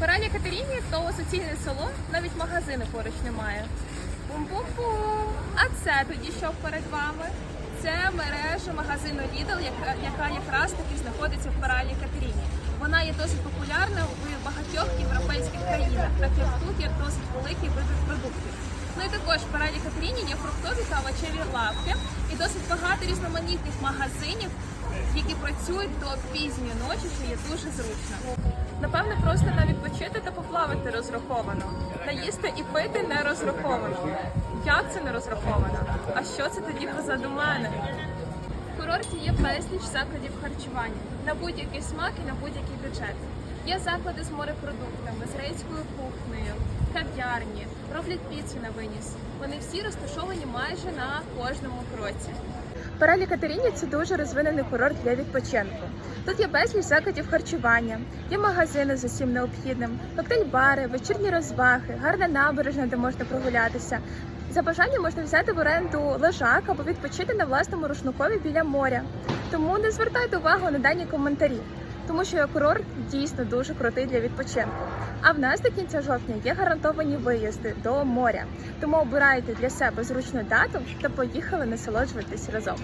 Порані Катерині то суцільне село, навіть магазину поруч немає. Пум-пум-пум. А це тоді що перед вами? Це мережа магазину Lidl, яка, яка якраз таки знаходиться в Паралі Катерині. Вона є досить популярна в багатьох європейських країнах, так як тут є досить великий вибір продуктів. Ну і також в Паралі Катерині є фруктові та овочеві лавки і досить багато різноманітних магазинів, які працюють до пізньої ночі, що є дуже зручно. Відпочити та поплавати розраховано. Наїсти і пити не розраховано. Як це не розраховано? А що це тоді позаду мене? В курорті є безліч закладів харчування на будь-який смак і на будь-який бюджет. Є заклади з морепродуктами, з рейською кухнею, кав'ярні, роблять піцу на виніс. Вони всі розташовані майже на кожному кроці. Паралі Катерині це дуже розвинений курорт для відпочинку. Тут є безліч закладів харчування, є магазини з усім необхідним, коктейль-бари, вечірні розваги, гарна набережна, де можна прогулятися. За бажанням можна взяти в оренду лежак або відпочити на власному рушникові біля моря. Тому не звертайте увагу на дані коментарі, тому що курорт дійсно дуже крутий для відпочинку. А в нас до кінця жовтня є гарантовані виїзди до моря. Тому обирайте для себе зручну дату та поїхали насолоджуватись разом.